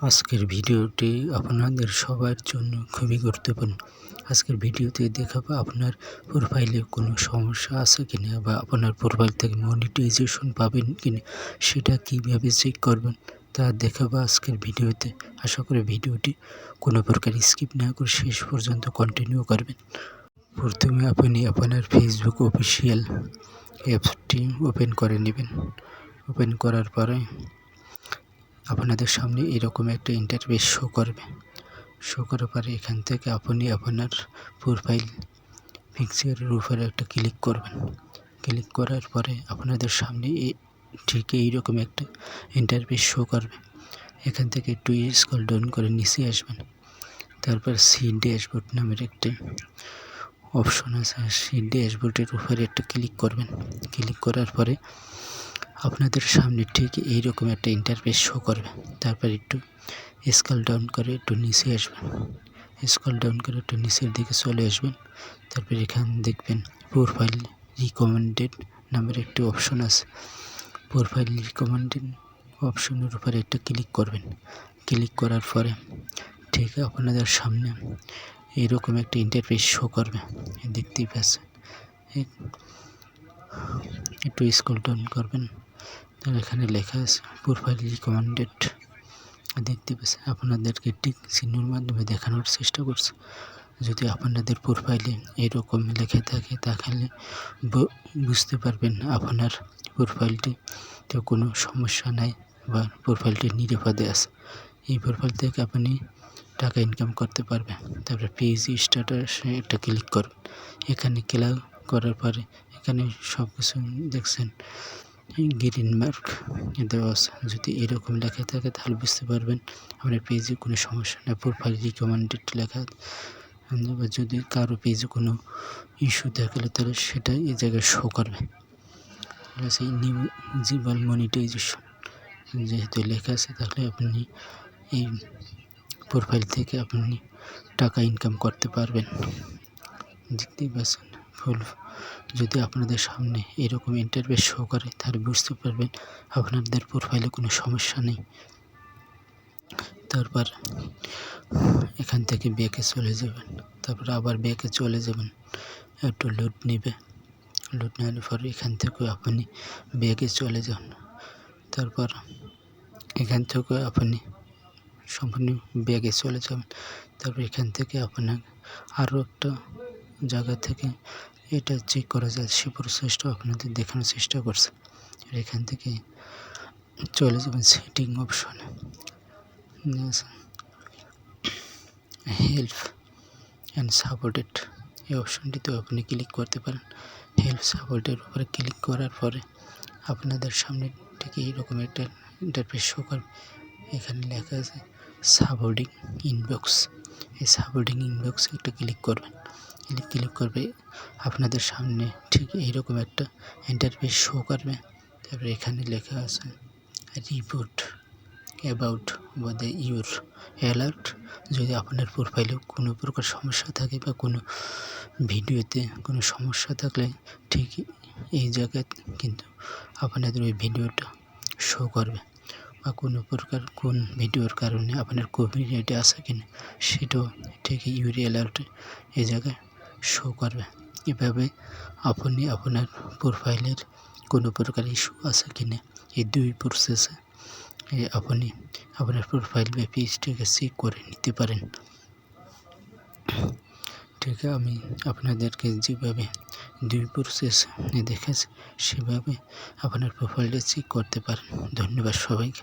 আজকের ভিডিওটি আপনাদের সবার জন্য খুবই গুরুত্বপূর্ণ। আজকের ভিডিওতে দেখাবো আপনার প্রোফাইলে কোনো সমস্যা আছে কিনা বা আপনার প্রোফাইল থেকে মনিটাইজেশন পাবেন কিনা, সেটা কীভাবে চেক করবেন তা দেখাবো আজকের ভিডিওতে। আশা করি ভিডিওটি কোনো প্রকার স্কিপ না করে শেষ পর্যন্ত কন্টিনিউ করবেন। প্রথমে আপনি আপনার ফেসবুক অফিসিয়াল অ্যাপসটি ওপেন করে নেবেন। ওপেন করার পরে আপনাদের সামনে এরকম একটা ইন্টারফেস শো করবে। শো করার পরে এখান থেকে আপনি আপনার প্রোফাইল পিকচারের উপরে একটা ক্লিক করবেন। ক্লিক করার পরে আপনাদের সামনে ঠিক এইরকম একটা ইন্টারফেস শো করবে। এখান থেকে একটু স্কল ডাউন করে নিচে আসবেন। তারপর সি ড্যাশবোর্ড নামের একটা অপশন আছে। সেই ড্যাশবোর্ডের উপরে একটা ক্লিক করবেন। ক্লিক করার পরে আপনাদের সামনে ঠিক এইরকম একটা ইন্টারফেস শো করবে। তারপর একটু স্কল ডাউন করে একটু নিচে আসবেন। স্কল ডাউন করে একটু নিচের দিকে চলে আসবেন। তারপর এখানে দেখবেন প্রোফাইল রিকমেন্ডেড নামের একটি অপশন আছে। প্রোফাইল রিকমেন্ডেড অপশনের উপরে একটা ক্লিক করবেন। ক্লিক করার পরে ঠিক আপনাদের সামনে এরকম একটা ইন্টারফেস শো করবে। দেখতেই পাচ্ছেন। একটু স্কুল ডাউন করবেন। তার এখানে লেখা আছে প্রোফাইল রিকমেন্ডেড দেখতে পাচ্ছেন আপনাদেরকে ঠিক চিহ্নর মাধ্যমে দেখানোর চেষ্টা করছে। যদি আপনাদের প্রোফাইলে এরকম লেখা থাকে, তাহলে বুঝতে পারবেন আপনার প্রোফাইলটি তো কোনো সমস্যা নাই বা প্রোফাইলটি নিরাপদে আছে। এই প্রোফাইল থেকে আপনি টাকা ইনকাম করতে পারবেন। তারপরে পেজ স্ট্যাটাসে একটা ক্লিক করুন। এখানে ক্লিক করার পরে এখানে সব কিছু দেখছেন। গ্রিন মার্ক দেওয়া যদি এরকম লেখা থাকে, তাহলে বুঝতে পারবেন আপনার পেজে কোনো সমস্যা নেই। প্রোফাইল রিকমেন্ডেড লেখা বা যদি কারও পেজে কোনো ইস্যু থাকলে তাহলে সেটা এই জায়গায় শো করবে। সেই নিউ জিবাল মনিটাইজেশন যেহেতু লেখা আছে, তাহলে আপনি এই প্রোফাইল থেকে আপনি টাকা ইনকাম করতে পারবেন। দেখতেই পাচ্ছেন ফুল যদি আপনাদের সামনে এরকম ইন্টারভেস শো করে, তাহলে বুঝতে পারবেন আপনাদের প্রোফাইলে কোনো সমস্যা নেই। তারপর এখান থেকে ব্যাকে চলে যাবেন। তারপর আবার ব্যাকে চলে যাবেন। একটু লোড নেবে। লোড নেওয়ার পর এখান থেকে আপনি ব্যাগে চলে যান। তারপর এখান থেকে আপনি সম্পূর্ণ ব্যাগে চলে যাবেন। তারপর এখান থেকে আপনার আরও একটা জায়গা থেকে এটা চেক করা যায়। সে প্রসেসটা আপনাদের দেখানোর চেষ্টা করছে। এখান থেকে চলে যাবেন সেটিং অপশনে হেল্প অ্যান্ড সাপোর্টেড এই অপশনটিতে আপনি ক্লিক করতে পারেন। হেল্প সাপোর্টের উপরে ক্লিক করার পরে আপনাদের সামনে ঠিক এইরকম একটা ইন্টারফেস শো করবে। এখানে লেখা আছে সাপোর্টিং ইনবক্স। এই সাপোর্টিং ইনবক্সে একটা ক্লিক করবেন। ক্লিক করবে, আপনাদের সামনে ঠিক এইরকম একটা ইন্টারফেস শো করবে। তারপরে এখানে লেখা আছে report about the your alert যদি আপনার প্রোফাইলে কোনো প্রকার সমস্যা থাকে বা কোনো ভিডিওতে কোনো সমস্যা থাকলে ঠিক এই জায়গায় কিন্তু আপনাদের ওই ভিডিওটা শো করবে। বা কোনো প্রকার কোন ভিডিওর কারণে আপনার কোভিড কপিরাইট আছে কিনা, সেটাও ঠিক ইউরি অ্যালার্টে এই জায়গায় শো করবে। এভাবে আপনি আপনার প্রোফাইলের কোনো প্রকার ইস্যু আছে কিনা, এই দুই প্রসেসে আপনি আপনার প্রোফাইল বা পেজটাকে চেক করে নিতে পারেন। ঠিক আছে, আমি আপনাদেরকে যেভাবে দুই প্রসেস দেখেছি সেভাবে আপনার প্রোফাইলটা চেক করতে পারেন। ধন্যবাদ সবাইকে।